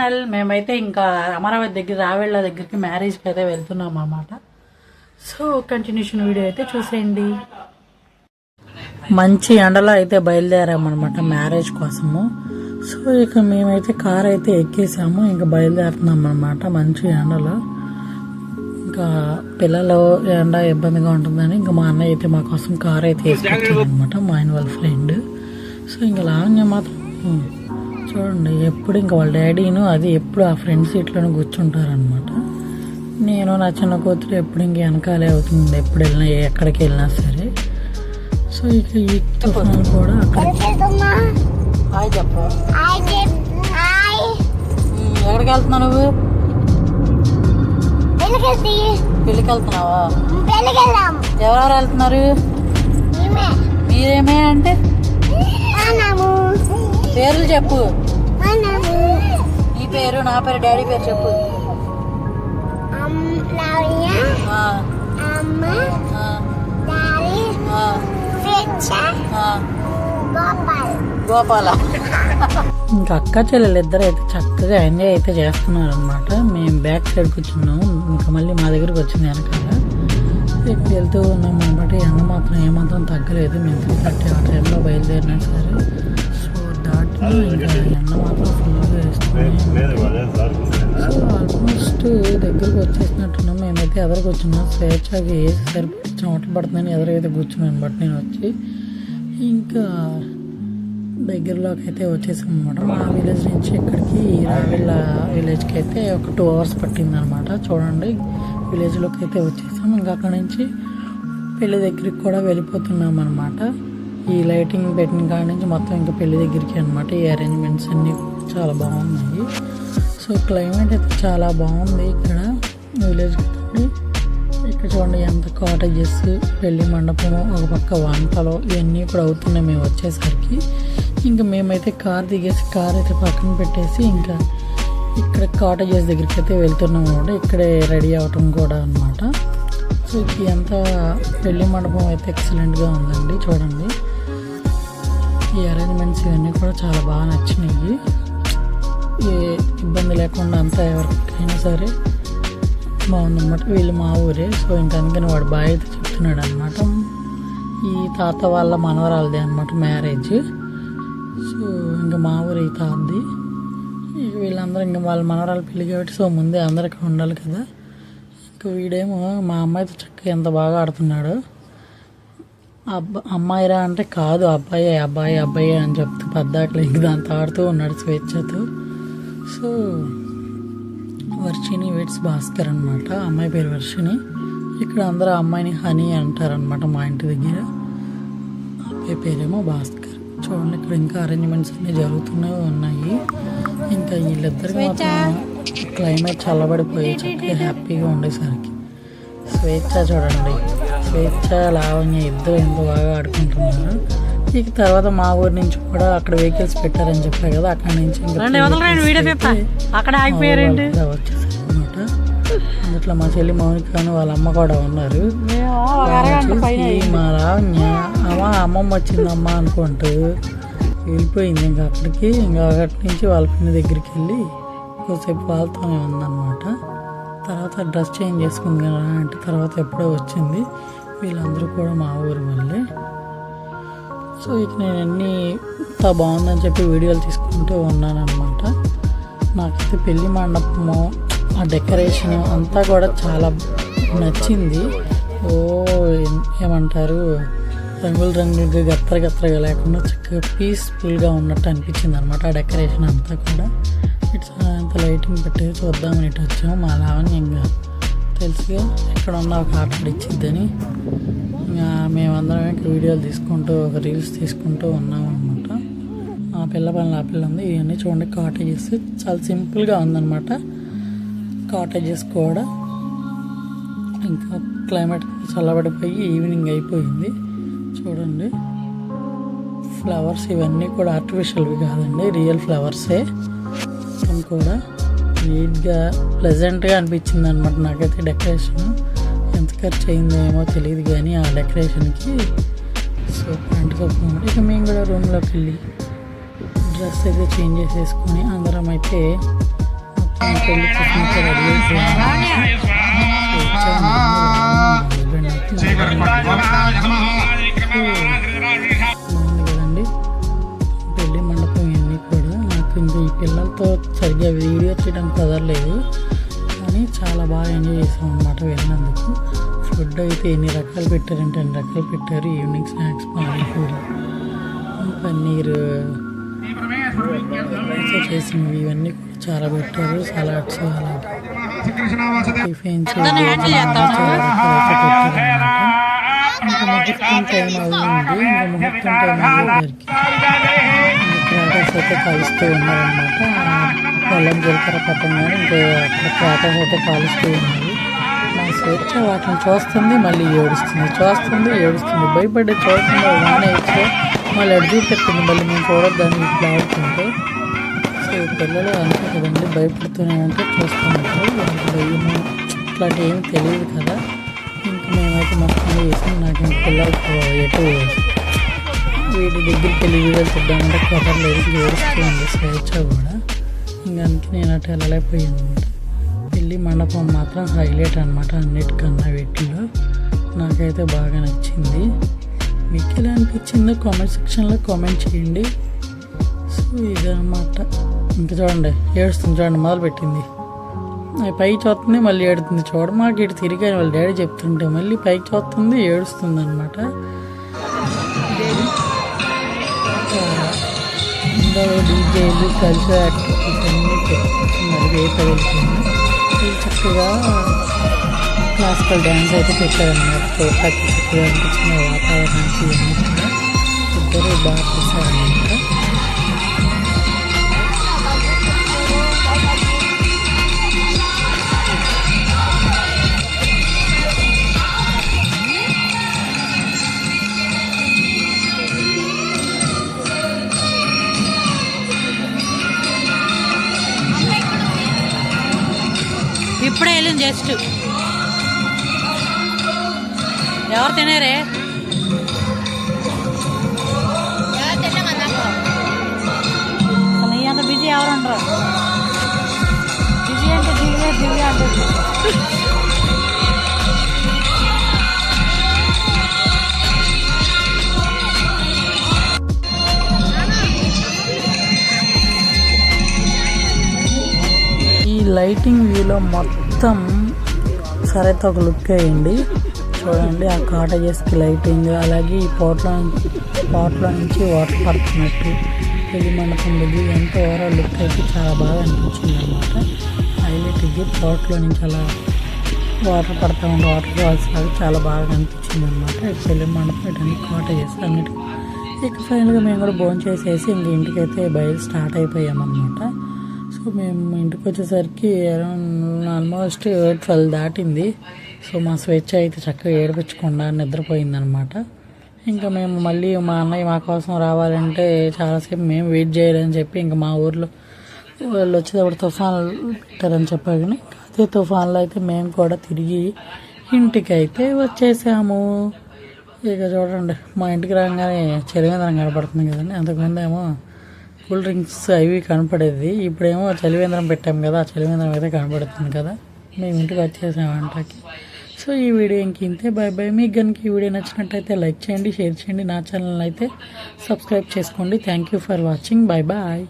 Channel మేమైతే ఇంకా అమరావతి దగ్గర రావేళ్ళ దగ్గరికి మ్యారేజ్కి అయితే వెళ్తున్నాం అన్నమాట. సో కంటిన్యూషన్ వీడియో అయితే చూసేయండి. మంచి ఎండలో అయితే బయలుదేరామన్నమాట మ్యారేజ్ కోసము. సో ఇక మేమైతే కార్ అయితే ఎక్కేసాము ఇంకా బయలుదేరుతున్నాం అనమాట మంచి ఎండలో. ఇంకా పిల్లలు ఎండ ఇబ్బందిగా ఉంటుందని ఇంకా మా అన్నయ్య అయితే మా కోసం కార్ అయితే వేసుకొచ్చాడు అనమాట మా ఆయన వాళ్ళ ఫ్రెండ్ సో ఇంకా లావణ్య మాత్రం చూడండి ఎప్పుడు ఇంకా వాళ్ళ డాడీను అది ఎప్పుడు ఆ ఫ్రెండ్ సీట్లోనే కూర్చుంటారనమాట నేను నా చిన్న కూతురు ఎప్పుడు ఇంక వెనకాలే అవుతుంది ఎప్పుడు వెళ్ళినా ఎక్కడికి వెళ్ళినా సరే. సో ఇక ఈ తుఫాను కూడా అక్కడ హాయ్ చెప్పు. ఎక్కడికి వెళ్తున్నావు నువ్వు? పెళ్ళికి వెళ్తున్నావా ఎవరెవరు వెళ్తున్నారు? మీరేమే అంటే? పేర్లు చెప్పు. నీ పేరు నా పేరు డాడీ పేరు చెప్పు. ఆ, ఆ, ఆ, ఆ. గోపాల. ఇంకా అక్క చెల్లెలు ఇద్దరు అయితే చక్కగా ఎంజాయ్ అయితే చేస్తున్నారు అనమాట మేము బ్యాక్ సైడ్ కూర్చున్నాం ఇంకా మళ్ళీ మా దగ్గరకు వచ్చింది వెనకాల. ఇక వెళ్తూ ఉన్నాం అనమాట ఎండ మాత్రం ఏమాత్రం తగ్గలేదు. మేము త్రీ థర్టీ ఆ టైంలో బయలుదేరినా సరే. దాటిన ఇంకా ఫుల్గా వేస్తుంది సో ఆల్మోస్ట్ దగ్గరకు వచ్చేసినట్టున్నాం. మేమైతే ఎదరికి వచ్చినాం స్వేచ్ఛగా వేసి సరిపడి చెమటలు పడుతుందని ఎదురైతే కూర్చున్నాను బట్ నేను వచ్చి ఇంకా దగ్గరలోకి అయితే వచ్చేసాం అనమాట మా విలేజ్ నుంచి ఇక్కడికి రావిళ్ళ విలేజ్కి అయితే ఒక టూ అవర్స్ పట్టింది అనమాట చూడండి విలేజ్లోకి అయితే వచ్చేసాం. ఇంకా అక్కడ నుంచి పెళ్ళి దగ్గరికి కూడా వెళ్ళిపోతున్నాం అనమాట ఈ లైటింగ్ పెట్టిన కాడ నుంచి మొత్తం ఇంకా పెళ్ళి దగ్గరికి అనమాట ఈ అరేంజ్మెంట్స్ అన్నీ చాలా బాగున్నాయి. సో క్లైమేట్ అయితే చాలా బాగుంది ఇక్కడ. విలేజ్ ఇక్కడ చూడండి ఎంత కాటేజెస్ పెళ్ళి మండపం ఒక పక్క వంటలు ఇవన్నీ కూడా అవుతున్నాయి మేము వచ్చేసరికి. ఇంకా మేమైతే కార్ దిగేసి కార్ అయితే పక్కన పెట్టేసి ఇంకా ఇక్కడ కాటేజెస్ దగ్గరికి అయితే వెళ్తున్నాం అనమాట ఇక్కడే రెడీ అవ్వటం కూడా అనమాట సో ఎంత పెళ్ళి మండపం అయితే ఎక్సలెంట్గా ఉందండి చూడండి. ఈ అరేంజ్మెంట్స్ ఇవన్నీ కూడా చాలా బాగా నచ్చినాయి. ఏ ఇబ్బంది లేకుండా అంతా ఎవరికైనా సరే బాగుందన్నమాట. వీళ్ళు మా ఊరే సో ఇంకా అందుకని వాడు బాగా అయితే చెప్తున్నాడు అనమాట ఈ తాత వాళ్ళ మనవరాలది అనమాట మ్యారేజ్. సో ఇంకా మా ఊరు ఈ తాతది. ఇక వీళ్ళందరూ ఇంకా వాళ్ళ మనవరాలు పెళ్ళి కాబట్టి సో ముందే అందరికీ ఇక్కడ ఉండాలి కదా. ఇంకా వీడేమో మా అమ్మాయితో చక్కగా ఎంత బాగా ఆడుతున్నాడు. అబ్బా అమ్మాయిరా అంటే కాదు అబ్బాయి అబ్బాయి అబ్బాయి అని చెప్తూ పద్దాకలు ఇంక దాంతో ఆడుతూ ఉన్నాడు స్వేచ్ఛతో. సో వర్షిని వెట్స్ భాస్కర్ అనమాట అమ్మాయి పేరు వర్షిని ఇక్కడ అందరూ అమ్మాయిని హనీ అంటారనమాట మా ఇంటి దగ్గర. అబ్బాయి పేరేమో భాస్కర్. చూడండి ఇక్కడ ఇంకా అరేంజ్మెంట్స్ అన్నీ జరుగుతూనే ఉన్నాయి. ఇంకా వీళ్ళిద్దరికి మాత్రం క్లైమేట్ చల్లబడిపోయి చక్కగా హ్యాపీగా ఉండేసరికి. స్వేచ్ఛ చూడండి. స్వేచ్ఛ లావణ్య ఇద్దరు ఎంత బాగా ఆడుకుంటున్నారు? ఇక తర్వాత మా ఊరి నుంచి కూడా అక్కడ వెహికల్స్ పెట్టారని చెప్పారు కదా అక్కడ నుంచి అక్కడ ఆగిపోయారండి. వచ్చేసారనమాట అందుట్లో మా చెల్లి మౌనిక వాళ్ళ అమ్మ కూడా ఉన్నారు. మా లావణ్య అమ్మ అమ్మమ్మ వచ్చిందమ్మా అనుకుంటూ వెళ్ళిపోయింది. ఇంకా అక్కడికి ఇంకా అక్కడి నుంచి వాళ్ళ పిన్ని దగ్గరికి వెళ్ళి కొద్దిసేపు వాళ్ళతోనే ఉందన్నమాట. తర్వాత డ్రెస్ చేంజ్ చేసుకుంది కదా అంటే తర్వాత ఎప్పుడో వచ్చింది. వీళ్ళందరూ కూడా మా ఊరు వాళ్ళే. సో ఇక నేను అన్నీ ఇంత బాగుందని చెప్పి వీడియోలు తీసుకుంటూ ఉన్నానమాట నాకైతే పెళ్ళి మండపము ఆ డెకరేషన్ అంతా కూడా చాలా నచ్చింది. ఓ ఏమంటారు? రంగులు రంగులుగా గత్తర గత్తరగా లేకుండా చక్కగా పీస్ఫుల్గా ఉన్నట్టు అనిపించింది అనమాట ఆ డెకరేషన్ అంతా కూడా. ఇట్స్ అంత లైటింగ్ పెట్టి చూద్దామని ఇటు వచ్చాము. మా లావణ్యంగా తెలుసుగా ఇక్కడ ఉన్న ఒక ఆట ఇచ్చిద్దని. ఇంకా మేమందరం ఇంకా వీడియోలు తీసుకుంటూ ఒక రీల్స్ తీసుకుంటూ ఉన్నాం అనమాట ఆ పిల్ల పనులు ఆ పిల్ల ఉంది. ఇవన్నీ చూడండి కాటేజెస్ చాలా సింపుల్గా ఉందన్నమాట. కాటేజెస్ కూడా. ఇంకా క్లైమేట్ చల్లబడిపోయి ఈవినింగ్ అయిపోయింది. చూడండి. ఫ్లవర్స్ ఇవన్నీ కూడా ఆర్టిఫిషియల్వి కాదండి. రియల్ ఫ్లవర్సే కూడా నీట్గా ప్లెజెంట్గా అనిపించింది అనమాట నాకైతే డెకరేషన్ ఎంత ఖర్చు అయిందో ఏమో తెలియదు కానీ ఆ డెకరేషన్కి అంటే సూపర్. అనమాట ఇక మేము కూడా రూమ్లోకి వెళ్ళి డ్రెస్ అయితే చేంజ్ చేసేసుకొని అందరం అయితే రెడీ అయిపోయింది ఫుడ్ అయితే ఎన్ని రకాలు పెట్టారంటే ఎన్ని రకాలు పెట్టారు. ఈవినింగ్ స్నాక్స్ పానీపూరి పన్నీర్ చేసినవి ఇవన్నీ కూడా చాలా పెట్టారు. సలాడ్స్ అలాగే. టిఫిన్స్ ఇంకా ముహూర్తం టైం అయింది ఇంకా ముహూర్తం టైం అయ్యేసరికి క్రాకర్స్ అయితే కాలుస్తూ ఉన్నారనమాట బెల్లం జీలకర్ర పట్టంగానే ఇంకా అక్కడ క్రాకర్స్ అయితే కాలుస్తూ ఉన్నారు. స్వేచ్ఛ వాటిని చూస్తుంది మళ్ళీ ఏడుస్తుంది. చూస్తుంది ఏడుస్తుంది. భయపడి చూస్తుంది వానే ఇచ్చే మళ్ళీ అడిగి పెట్టింది. మళ్ళీ మేము చూడొద్దని ఇట్లా ఆడుతుంటే సో పిల్లలు అంతే కదండి భయపడుతూనే ఉంటే చూస్తూ ఉంటారు భయము ఏమి తెలియదు కదా. ఇంక మేమైతే మొత్తం చేసి నాకు ఇంక పిల్లలకి ఎటు వీటి దగ్గరికి వెళ్ళి వీడియోలు తిద్దామంటే కుదరలేదు. ఏడుస్తూ ఉంది స్వేచ్ఛ కూడా. ఇంకా అందుకే నేను అటు వెళ్ళలేకపోయాను. అనమాట పెళ్ళి మండపం మాత్రం హైలైట్ అనమాట అన్నిటికన్నా వీటిలో. నాకైతే బాగా నచ్చింది. మీకు ఎలా అనిపించిందో కామెంట్ సెక్షన్లో కామెంట్ చేయండి. సో ఇదన్నమాట ఇంకా చూడండి ఏడుస్తుంది చూడండి మొదలు పెట్టింది అది పైకి చూస్తుంది మళ్ళీ ఏడుతుంది. చూడ మాకు ఇటు తిరిగి వాళ్ళ డాడీ చెప్తుంటే మళ్ళీ పైకి చూస్తుంది ఏడుస్తుంది అనమాట డీజేలు కల్చర్ యాక్టివిటీస్ అన్నీ మరి వేప వెళ్తుంది చక్కగా క్లాసికల్ డ్యాన్స్ అయితే పెట్టారన్నమాట. చక్కగా అనిపించిన వాతావరణానికి ఇద్దరు బాగా చేశారన్నమాట. జస్ట్ ఎవరు తినేరే? అసలు అంత బిజీ ఎవరు ఉండరు. బిజీ అంటే దివ్య దివ్య అంటే ఈ లైటింగ్ వ్యూలో మొత్తం మొత్తం సరైతే ఒక లుక్ వేయండి చూడండి ఆ కాటేజెస్కి లైటింగ్ అలాగే ఈ పోట్లో పోట్లో నుంచి వాటర్ పడుతున్నట్టు పెళ్ళి మండపం దగ్గర ఎంత ఓవరాల్ లుక్ అయితే చాలా బాగా అనిపించింది అనమాట హైలైట్ ఇది పోట్లో నుంచి అలా వాటర్ పడతా ఉండే వాటర్ ఫాల్స్ లాగా చాలా బాగా అనిపించింది అనమాట పెళ్ళి మండపం ఇటన్నీ కాటేజెస్ అన్నిటికీ. ఇక ఫైనల్గా మేము కూడా భోజనం చేసేసి ఇంక ఇంటికైతే బయలు స్టార్ట్ అయిపోయామన్నమాట. సో మేము ఇంటికి వచ్చేసరికి అరౌండ్ ఆల్మోస్ట్ ట్వెల్వ్ దాటింది. సో మా స్వేచ్ఛ అయితే చక్కగా ఏడిపించకుండా నిద్రపోయిందనమాట. ఇంకా మేము మళ్ళీ మా అన్నయ్య మా కోసం రావాలంటే చాలాసేపు మేము వెయిట్ చేయాలని చెప్పి ఇంకా మా ఊర్లో వాళ్ళు వచ్చేటప్పుడు తుఫాన్లు పెట్టారని చెప్పారు కానీ అదే తుఫాన్లో అయితే మేము కూడా తిరిగి ఇంటికి అయితే వచ్చేసాము. ఇక చూడండి మా ఇంటికి రాగానే చలివేంద్రం కనపడుతుంది కదండి అంతకుముందేమో కూల్ డ్రింక్స్ అవి కనపడేది. ఇప్పుడేమో చలివేంద్రం పెట్టాం కదా ఆ చలివేంద్రం అయితే కనపడుతుంది కదా. మేము ఇంటికి వచ్చేసాం వంటకి సో ఈ వీడియో ఇంక ఇంతే. Bye bye. మీకు కనుక ఈ వీడియో నచ్చినట్టయితే లైక్ చేయండి షేర్ చేయండి. నా ఛానల్ అయితే సబ్స్క్రైబ్ చేసుకోండి. Thank you for watching bye bye